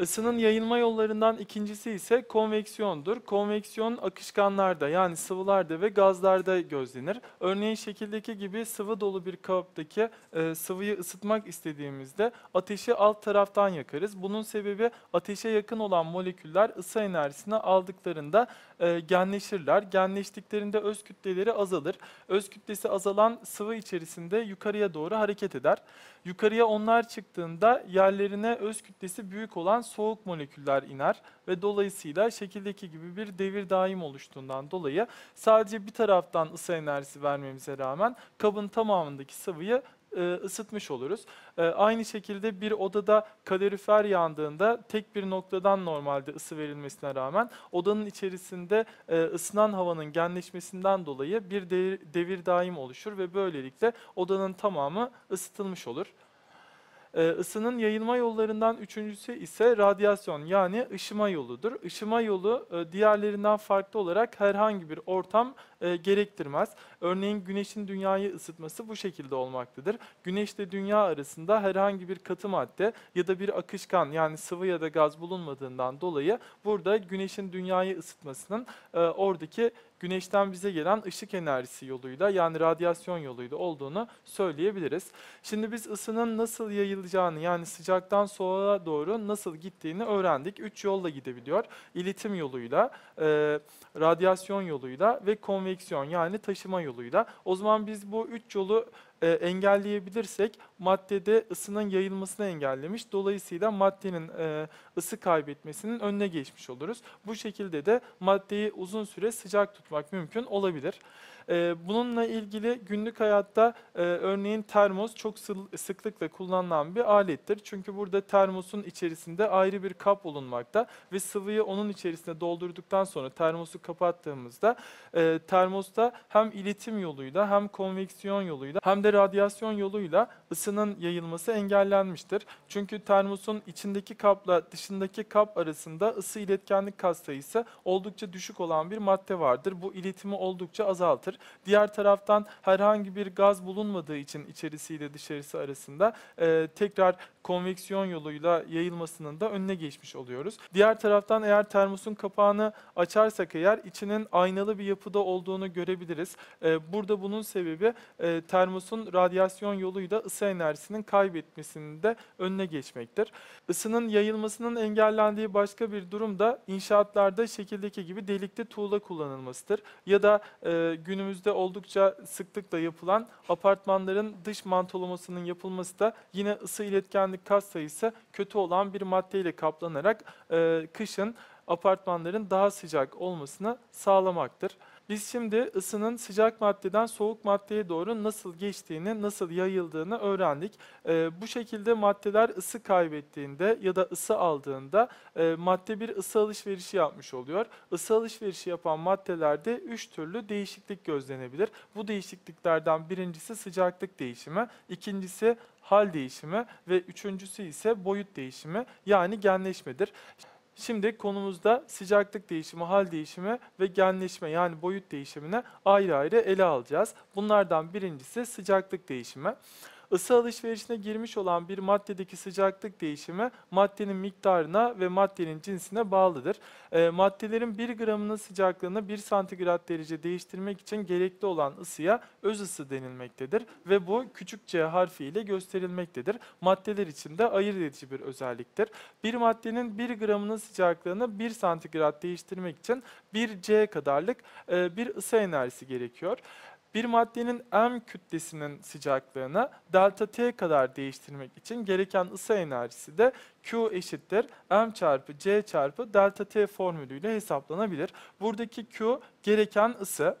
Isının yayılma yollarından ikincisi ise konveksiyondur. Konveksiyon akışkanlarda yani sıvılarda ve gazlarda gözlenir. Örneğin şekildeki gibi sıvı dolu bir kaptaki e, sıvıyı ısıtmak istediğimizde ateşi alt taraftan yakarız. Bunun sebebi ateşe yakın olan moleküller ısı enerjisini aldıklarında e, genleşirler. Genleştiklerinde öz kütleleri azalır. Öz kütlesi azalan sıvı içerisinde yukarıya doğru hareket eder. Yukarıya onlar çıktığında yerlerine öz kütlesi büyük olan soğuk moleküller iner ve dolayısıyla şekildeki gibi bir devir daim oluştuğundan dolayı sadece bir taraftan ısı enerjisi vermemize rağmen kabın tamamındaki sıvıyı e, ısıtmış oluruz. E, aynı şekilde bir odada kalorifer yandığında tek bir noktadan normalde ısı verilmesine rağmen odanın içerisinde e, ısınan havanın genleşmesinden dolayı bir devir, devir daim oluşur ve böylelikle odanın tamamı ısıtılmış olur. Ee, ısının yayılma yollarından üçüncüsü ise radyasyon yani ışıma yoludur. Işıma yolu e, diğerlerinden farklı olarak herhangi bir ortam e, gerektirmez. Örneğin güneşin dünyayı ısıtması bu şekilde olmaktadır. Güneşle dünya arasında herhangi bir katı madde ya da bir akışkan yani sıvı ya da gaz bulunmadığından dolayı burada güneşin dünyayı ısıtmasının e, oradaki güneşten bize gelen ışık enerjisi yoluyla yani radyasyon yoluyla olduğunu söyleyebiliriz. Şimdi biz ısının nasıl yayılacağını yani sıcaktan soğuğa doğru nasıl gittiğini öğrendik. Üç yolla gidebiliyor. İletim yoluyla, e, radyasyon yoluyla ve konveksiyon yani taşıma yoluyla. O zaman biz bu üç yolu e, engelleyebilirsek maddede ısının yayılmasını engellemiş. Dolayısıyla maddenin e, ısı kaybetmesinin önüne geçmiş oluruz. Bu şekilde de maddeyi uzun süre sıcak tutmak mümkün olabilir. E, bununla ilgili günlük hayatta e, örneğin termos çok sıklıkla kullanılan bir alettir. Çünkü burada termosun içerisinde ayrı bir kap bulunmakta ve sıvıyı onun içerisine doldurduktan sonra termosu kapattığımızda e, termosta hem iletim yoluyla hem konveksiyon yoluyla hem de radyasyon yoluyla ısının yayılması engellenmiştir. Çünkü termosun içindeki kapla dışındaki kap arasında ısı iletkenlik katsayısı oldukça düşük olan bir madde vardır. Bu iletimi oldukça azaltır. Diğer taraftan herhangi bir gaz bulunmadığı için içerisiyle dışarısı arasında e, tekrar konveksiyon yoluyla yayılmasının da önüne geçmiş oluyoruz. Diğer taraftan eğer termosun kapağını açarsak eğer içinin aynalı bir yapıda olduğunu görebiliriz. E, burada bunun sebebi e, termosun radyasyon yoluyla ısı enerjisinin kaybetmesinin de önüne geçmektir. Isının yayılmasının engellendiği başka bir durum da inşaatlarda şekildeki gibi delikli tuğla kullanılmasıdır. Ya da e, günümüzde oldukça sıklıkla yapılan apartmanların dış mantolamasının yapılması da yine ısı iletkenlik kat sayısı kötü olan bir maddeyle kaplanarak e, kışın apartmanların daha sıcak olmasını sağlamaktır. Biz şimdi ısının sıcak maddeden soğuk maddeye doğru nasıl geçtiğini, nasıl yayıldığını öğrendik. E, bu şekilde maddeler ısı kaybettiğinde ya da ısı aldığında e, madde bir ısı alışverişi yapmış oluyor. Isı alışverişi yapan maddelerde üç türlü değişiklik gözlenebilir. Bu değişikliklerden birincisi sıcaklık değişimi, ikincisi hal değişimi ve üçüncüsü ise boyut değişimi yani genleşmedir. Şimdi konumuzda sıcaklık değişimi, hal değişimi ve genleşme yani boyut değişimine ayrı ayrı ele alacağız. Bunlardan birincisi sıcaklık değişimi. Isı alışverişine girmiş olan bir maddedeki sıcaklık değişimi maddenin miktarına ve maddenin cinsine bağlıdır. E, maddelerin 1 gramının sıcaklığını 1 santigrat derece değiştirmek için gerekli olan ısıya öz ısı denilmektedir ve bu küçük c harfi ile gösterilmektedir. Maddeler için de ayırt edici bir özelliktir. Bir maddenin 1 gramının sıcaklığını 1 santigrat değiştirmek için 1 c kadarlık e, bir ısı enerjisi gerekiyor. Bir maddenin M kütlesinin sıcaklığını delta T kadar değiştirmek için gereken ısı enerjisi de Q eşittir M çarpı C çarpı delta T formülüyle hesaplanabilir. Buradaki Q gereken ısı.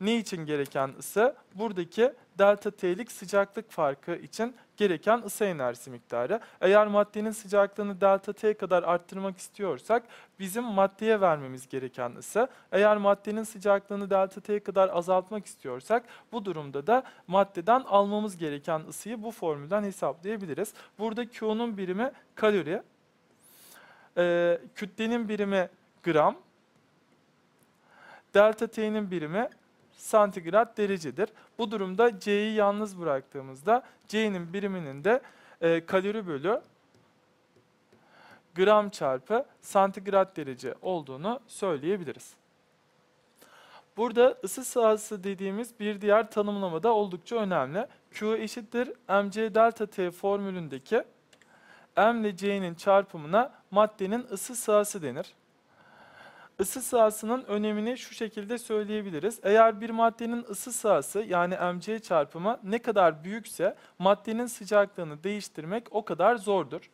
Ne için gereken ısı? Buradaki delta T'lik sıcaklık farkı için gereken ısı enerjisi miktarı. Eğer maddenin sıcaklığını delta T kadar arttırmak istiyorsak bizim maddeye vermemiz gereken ısı. Eğer maddenin sıcaklığını delta T kadar azaltmak istiyorsak bu durumda da maddeden almamız gereken ısıyı bu formülden hesaplayabiliriz. Burada Q'nun birimi kalori, e, kütlenin birimi gram, delta T'nin birimi santigrat derecedir. Bu durumda C'yi yalnız bıraktığımızda C'nin biriminin de e, kalori bölü gram çarpı santigrat derece olduğunu söyleyebiliriz. Burada ısı sahası dediğimiz bir diğer tanımlama da oldukça önemli. Q eşittir mc delta T formülündeki M ile C'nin çarpımına maddenin ısı sahası denir. Isı sahasının önemini şu şekilde söyleyebiliriz. Eğer bir maddenin ısı sahası yani mc çarpımı ne kadar büyükse maddenin sıcaklığını değiştirmek o kadar zordur.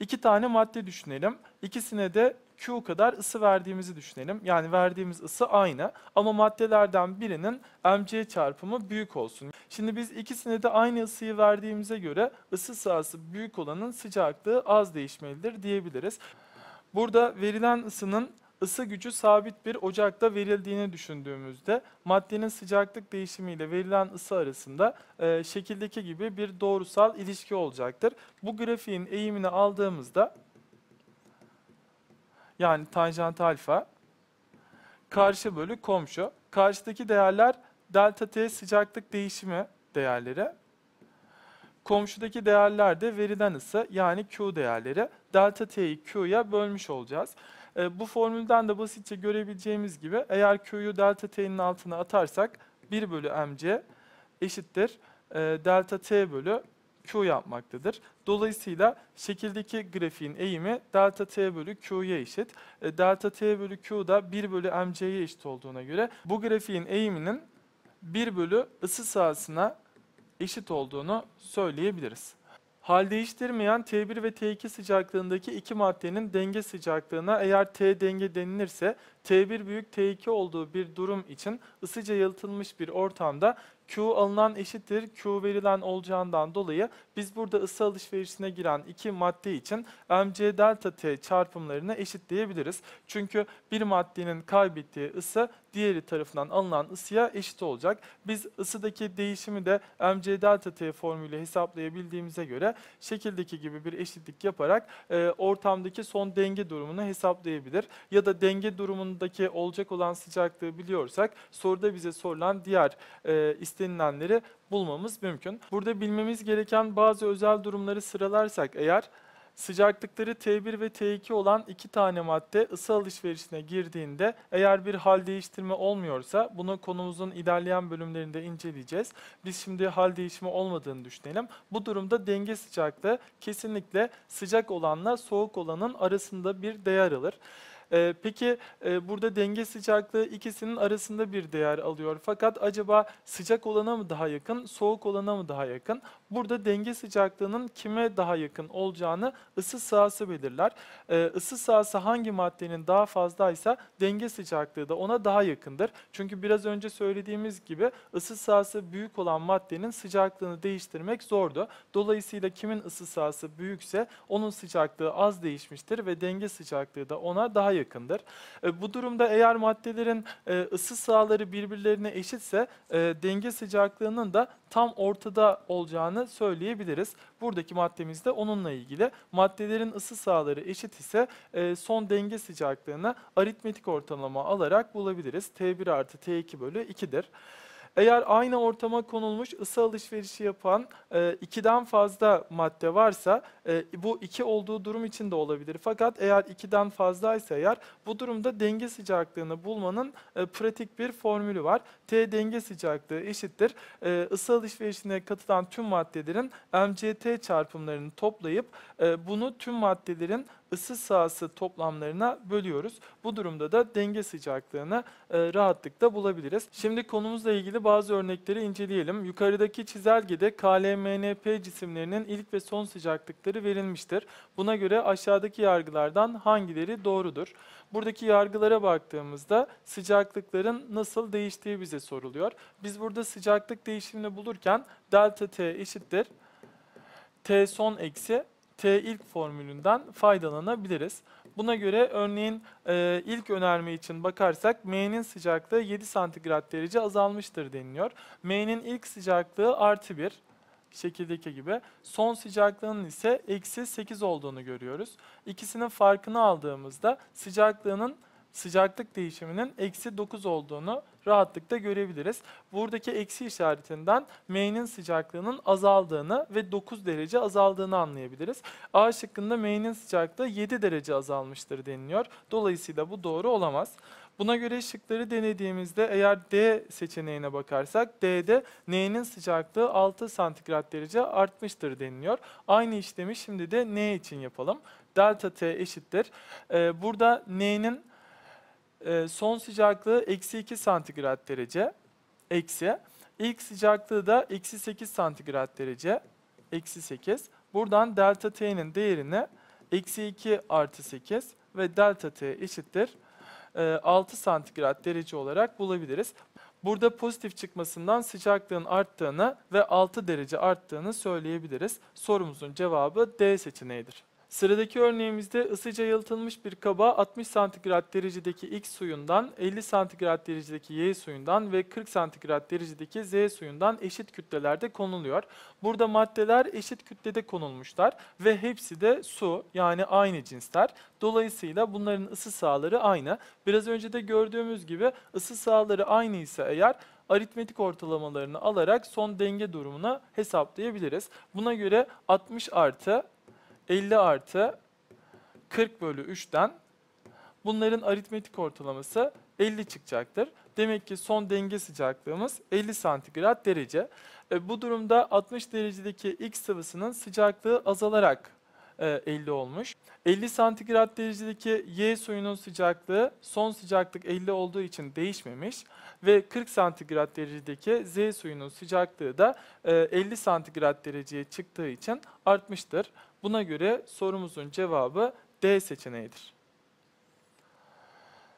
İki tane madde düşünelim. İkisine de Q kadar ısı verdiğimizi düşünelim. Yani verdiğimiz ısı aynı ama maddelerden birinin mc çarpımı büyük olsun. Şimdi biz ikisine de aynı ısıyı verdiğimize göre ısı sahası büyük olanın sıcaklığı az değişmelidir diyebiliriz. Burada verilen ısının ısı gücü sabit bir ocakta verildiğini düşündüğümüzde maddenin sıcaklık değişimiyle verilen ısı arasında e, şekildeki gibi bir doğrusal ilişki olacaktır. Bu grafiğin eğimini aldığımızda yani tanjant alfa karşı bölü komşu. Karşıdaki değerler delta t sıcaklık değişimi değerleri. Komşudaki değerler de verilen ısı yani Q değerleri. Delta T'yi Q'ya bölmüş olacağız. E, bu formülden de basitçe görebileceğimiz gibi eğer Q'yu delta T'nin altına atarsak 1 bölü mc eşittir e, delta T bölü Q yapmaktadır. Dolayısıyla şekildeki grafiğin eğimi delta T bölü Q'ya eşit. E, delta T bölü Q da 1 bölü mc'ye eşit olduğuna göre bu grafiğin eğiminin 1 bölü ısı sahasına eşit olduğunu söyleyebiliriz. Hal değiştirmeyen T1 ve T2 sıcaklığındaki iki maddenin denge sıcaklığına eğer T denge denilirse T1 büyük T2 olduğu bir durum için ısıca yalıtılmış bir ortamda Q alınan eşittir Q verilen olacağından dolayı biz burada ısı alışverişine giren iki madde için mc delta T çarpımlarını eşitleyebiliriz. Çünkü bir maddenin kaybettiği ısı diğeri tarafından alınan ısıya eşit olacak. Biz ısıdaki değişimi de mc delta T formülü hesaplayabildiğimize göre şekildeki gibi bir eşitlik yaparak e, ortamdaki son denge durumunu hesaplayabilir. Ya da denge durumundaki olacak olan sıcaklığı biliyorsak soruda bize sorulan diğer e, istenilenleri bulmamız mümkün. Burada bilmemiz gereken bazı özel durumları sıralarsak eğer sıcaklıkları T1 ve T2 olan iki tane madde ısı alışverişine girdiğinde eğer bir hal değiştirme olmuyorsa bunu konumuzun ilerleyen bölümlerinde inceleyeceğiz. Biz şimdi hal değişimi olmadığını düşünelim. Bu durumda denge sıcaklığı kesinlikle sıcak olanla soğuk olanın arasında bir değer alır. Ee, peki e, burada denge sıcaklığı ikisinin arasında bir değer alıyor. Fakat acaba sıcak olana mı daha yakın, soğuk olana mı daha yakın? Burada denge sıcaklığının kime daha yakın olacağını ısı sahası belirler. Ee, ısı sahası hangi maddenin daha fazlaysa denge sıcaklığı da ona daha yakındır. Çünkü biraz önce söylediğimiz gibi ısı sahası büyük olan maddenin sıcaklığını değiştirmek zordu. Dolayısıyla kimin ısı sahası büyükse onun sıcaklığı az değişmiştir ve denge sıcaklığı da ona daha yakındır. E, bu durumda eğer maddelerin e, ısı sahaları birbirlerine eşitse e, denge sıcaklığının da tam ortada olacağını söyleyebiliriz. Buradaki maddemiz de onunla ilgili. Maddelerin ısı sahaları eşit ise e, son denge sıcaklığını aritmetik ortalama alarak bulabiliriz. T1 artı T2 bölü 2'dir. Eğer aynı ortama konulmuş ısı alışverişi yapan e, ikiden fazla madde varsa e, bu iki olduğu durum için de olabilir. Fakat eğer ikiden fazlaysa eğer bu durumda denge sıcaklığını bulmanın e, pratik bir formülü var. T denge sıcaklığı eşittir. E, ısı alışverişine katılan tüm maddelerin mct çarpımlarını toplayıp e, bunu tüm maddelerin ısı sahası toplamlarına bölüyoruz. Bu durumda da denge sıcaklığını e, rahatlıkla bulabiliriz. Şimdi konumuzla ilgili bazı örnekleri inceleyelim. Yukarıdaki çizelgede KLMNP cisimlerinin ilk ve son sıcaklıkları verilmiştir. Buna göre aşağıdaki yargılardan hangileri doğrudur? Buradaki yargılara baktığımızda sıcaklıkların nasıl değiştiği bize soruluyor. Biz burada sıcaklık değişimini bulurken delta T eşittir. T son eksi T ilk formülünden faydalanabiliriz. Buna göre örneğin e, ilk önerme için bakarsak M'nin sıcaklığı 7 santigrat derece azalmıştır deniliyor. M'nin ilk sıcaklığı artı 1 şekildeki gibi. Son sıcaklığının ise eksi 8 olduğunu görüyoruz. İkisinin farkını aldığımızda sıcaklığının sıcaklık değişiminin eksi 9 olduğunu rahatlıkla görebiliriz. Buradaki eksi işaretinden M'nin sıcaklığının azaldığını ve 9 derece azaldığını anlayabiliriz. A şıkkında M'nin sıcaklığı 7 derece azalmıştır deniliyor. Dolayısıyla bu doğru olamaz. Buna göre şıkları denediğimizde eğer D seçeneğine bakarsak D'de N'nin sıcaklığı 6 santigrat derece artmıştır deniliyor. Aynı işlemi şimdi de N için yapalım. Delta T eşittir. Ee, burada N'nin e, son sıcaklığı eksi 2 santigrat derece eksi. İlk sıcaklığı da eksi 8 santigrat derece eksi 8. Buradan delta T'nin değerini eksi 2 artı 8 ve delta T eşittir 6 e, santigrat derece olarak bulabiliriz. Burada pozitif çıkmasından sıcaklığın arttığını ve 6 derece arttığını söyleyebiliriz. Sorumuzun cevabı D seçeneğidir. Sıradaki örneğimizde ısıca yalıtılmış bir kaba 60 santigrat derecedeki X suyundan, 50 santigrat derecedeki Y suyundan ve 40 santigrat derecedeki Z suyundan eşit kütlelerde konuluyor. Burada maddeler eşit kütlede konulmuşlar ve hepsi de su yani aynı cinsler. Dolayısıyla bunların ısı sahaları aynı. Biraz önce de gördüğümüz gibi ısı sahaları aynı ise eğer aritmetik ortalamalarını alarak son denge durumuna hesaplayabiliriz. Buna göre 60 artı 50 artı 40 bölü 3'ten bunların aritmetik ortalaması 50 çıkacaktır. Demek ki son denge sıcaklığımız 50 santigrat derece. E, bu durumda 60 derecedeki X sıvısının sıcaklığı azalarak e, 50 olmuş. 50 santigrat derecedeki Y suyunun sıcaklığı son sıcaklık 50 olduğu için değişmemiş ve 40 santigrat derecedeki Z suyunun sıcaklığı da 50 e, santigrat dereceye çıktığı için artmıştır. Buna göre sorumuzun cevabı D seçeneğidir.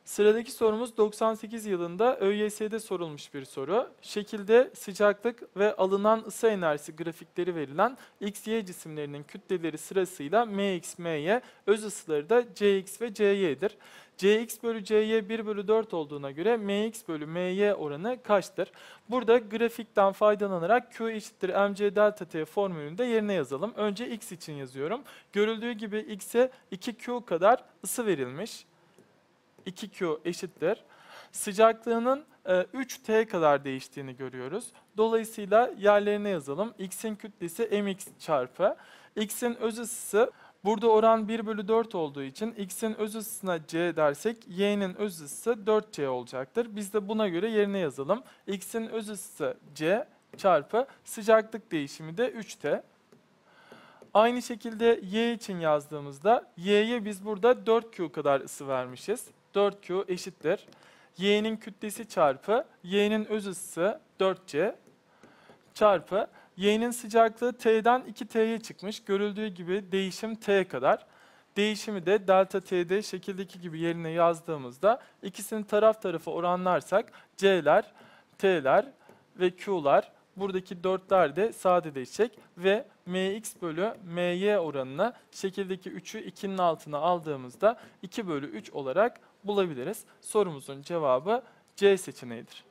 Sıradaki sorumuz 98 yılında ÖYS'de sorulmuş bir soru. Şekilde sıcaklık ve alınan ısı enerjisi grafikleri verilen X, Y cisimlerinin kütleleri sırasıyla MX, MY, öz ısıları da Cx ve Cy'dir. Cx bölü Cy 1 bölü 4 olduğuna göre Mx bölü My oranı kaçtır? Burada grafikten faydalanarak Q eşittir mc delta t formülünü de yerine yazalım. Önce x için yazıyorum. Görüldüğü gibi x'e 2Q kadar ısı verilmiş. 2Q eşittir. Sıcaklığının 3T e, kadar değiştiğini görüyoruz. Dolayısıyla yerlerine yazalım. X'in kütlesi mx çarpı. X'in öz ısısı Burada oran 1 bölü 4 olduğu için x'in öz ısısına c dersek y'nin öz ısısı 4c olacaktır. Biz de buna göre yerine yazalım. x'in öz ısısı c çarpı sıcaklık değişimi de 3t. Aynı şekilde y için yazdığımızda y'ye biz burada 4q kadar ısı vermişiz. 4q eşittir. y'nin kütlesi çarpı y'nin öz ısısı 4c çarpı y'nin sıcaklığı T'den 2T'ye çıkmış. Görüldüğü gibi değişim T kadar. Değişimi de delta T'de şekildeki gibi yerine yazdığımızda ikisini taraf tarafa oranlarsak C'ler, T'ler ve Q'lar buradaki 4'ler de sadeleşecek ve mx bölü my oranını şekildeki 3'ü 2'nin altına aldığımızda 2 bölü 3 olarak bulabiliriz. Sorumuzun cevabı C seçeneğidir.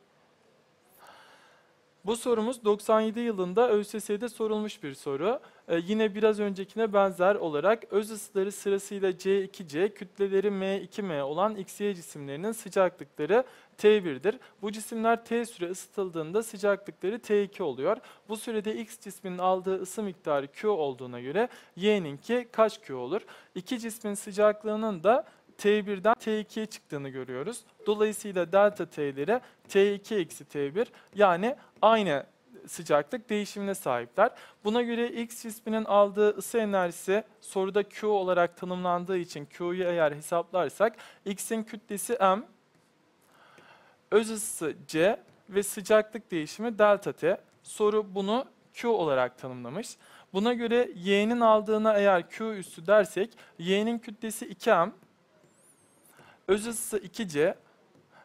Bu sorumuz 97 yılında ÖSS'de sorulmuş bir soru. Ee, yine biraz öncekine benzer olarak öz ısıları sırasıyla C2C, kütleleri M2M olan XY cisimlerinin sıcaklıkları T1'dir. Bu cisimler T süre ısıtıldığında sıcaklıkları T2 oluyor. Bu sürede X cisminin aldığı ısı miktarı Q olduğuna göre Y'ninki kaç Q olur? İki cismin sıcaklığının da T1'den T2'ye çıktığını görüyoruz. Dolayısıyla delta T'leri T2 eksi T1 yani aynı sıcaklık değişimine sahipler. Buna göre X cisminin aldığı ısı enerjisi soruda Q olarak tanımlandığı için Q'yu eğer hesaplarsak X'in kütlesi M, öz ısısı C ve sıcaklık değişimi delta T. Soru bunu Q olarak tanımlamış. Buna göre Y'nin aldığına eğer Q üssü dersek Y'nin kütlesi 2M, öz ısısı 2C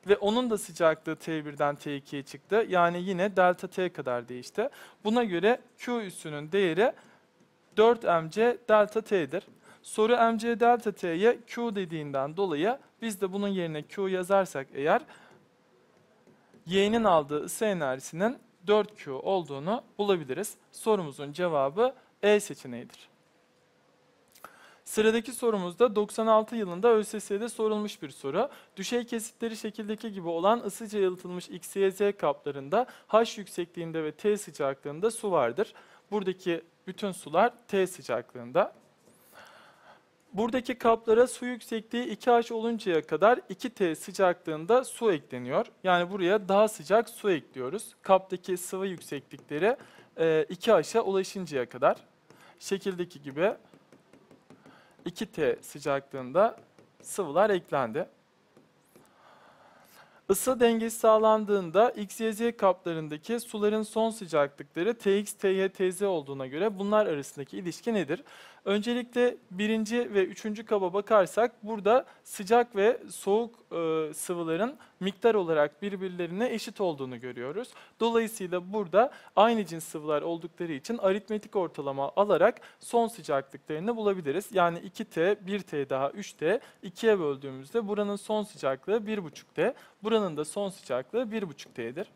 ve onun da sıcaklığı T1'den T2'ye çıktı. Yani yine delta T kadar değişti. Buna göre Q üssünün değeri 4 mc delta T'dir. Soru mc delta T'ye Q dediğinden dolayı biz de bunun yerine Q yazarsak eğer Y'nin aldığı ısı enerjisinin 4Q olduğunu bulabiliriz. Sorumuzun cevabı E seçeneğidir. Sıradaki sorumuz da 96 yılında ÖSS'de sorulmuş bir soru. Düşey kesitleri şekildeki gibi olan ısıca yalıtılmış X, Y, Z kaplarında H yüksekliğinde ve T sıcaklığında su vardır. Buradaki bütün sular T sıcaklığında. Buradaki kaplara su yüksekliği 2H oluncaya kadar 2T sıcaklığında su ekleniyor. Yani buraya daha sıcak su ekliyoruz. Kaptaki sıvı yükseklikleri e, 2H'a ulaşıncaya kadar. Şekildeki gibi 2T sıcaklığında sıvılar eklendi. Isı dengesi sağlandığında X, Y, Z kaplarındaki suların son sıcaklıkları Tx, Ty, Tz olduğuna göre bunlar arasındaki ilişki nedir? Öncelikle birinci ve üçüncü kaba bakarsak burada sıcak ve soğuk e, sıvıların miktar olarak birbirlerine eşit olduğunu görüyoruz. Dolayısıyla burada aynı cins sıvılar oldukları için aritmetik ortalama alarak son sıcaklıklarını bulabiliriz. Yani 2T, 1T daha 3T, 2'ye böldüğümüzde buranın son sıcaklığı 1,5T, buranın da son sıcaklığı 1,5T'dir.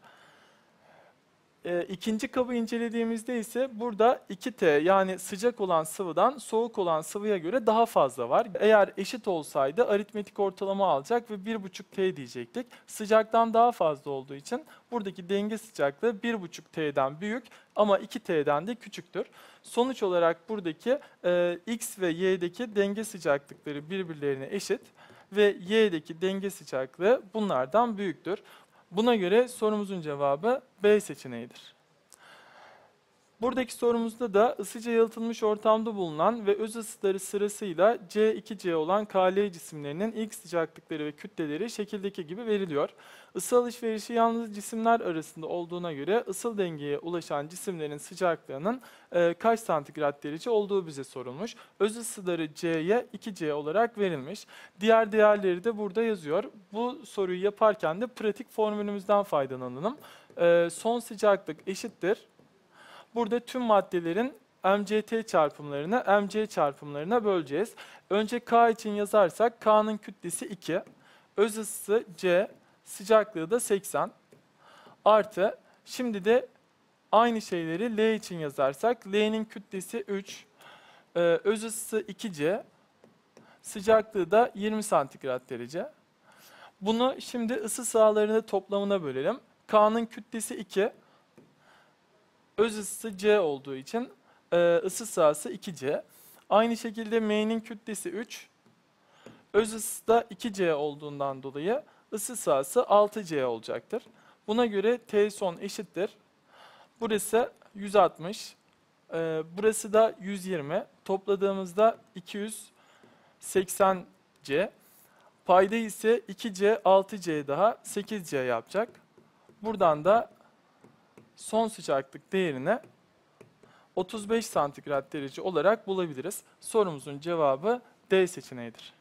E, ikinci kabı incelediğimizde ise burada 2T yani sıcak olan sıvıdan soğuk olan sıvıya göre daha fazla var. Eğer eşit olsaydı aritmetik ortalama alacak ve 1,5T diyecektik. Sıcaktan daha fazla olduğu için buradaki denge sıcaklığı 1,5T'den büyük ama 2T'den de küçüktür. Sonuç olarak buradaki e, X ve Y'deki denge sıcaklıkları birbirlerine eşit ve Y'deki denge sıcaklığı bunlardan büyüktür. Buna göre sorumuzun cevabı B seçeneğidir. Buradaki sorumuzda da ısıca yalıtılmış ortamda bulunan ve öz ısıları sırasıyla C2C olan KL cisimlerinin ilk sıcaklıkları ve kütleleri şekildeki gibi veriliyor. Isı alışverişi yalnız cisimler arasında olduğuna göre ısıl dengeye ulaşan cisimlerin sıcaklığının e, kaç santigrat derece olduğu bize sorulmuş. Öz ısıları C'ye 2C olarak verilmiş. Diğer değerleri de burada yazıyor. Bu soruyu yaparken de pratik formülümüzden faydalanalım. E, son sıcaklık eşittir Burada tüm maddelerin MCT çarpımlarını MC çarpımlarına böleceğiz. Önce K için yazarsak K'nın kütlesi 2, öz ısısı C, sıcaklığı da 80 artı şimdi de aynı şeyleri L için yazarsak L'nin kütlesi 3, e, öz ısısı 2C, sıcaklığı da 20 santigrat derece. Bunu şimdi ısı sahalarını toplamına bölelim. K'nın kütlesi 2, öz ısısı C olduğu için e, ısı sahası 2C. Aynı şekilde M'nin kütlesi 3. Öz ısısı da 2C olduğundan dolayı ısı sahası 6C olacaktır. Buna göre T son eşittir. Burası 160. E, burası da 120. Topladığımızda 280C. Payda ise 2C, 6C daha 8C yapacak. Buradan da son sıcaklık değerine 35 santigrat derece olarak bulabiliriz. Sorumuzun cevabı D seçeneğidir.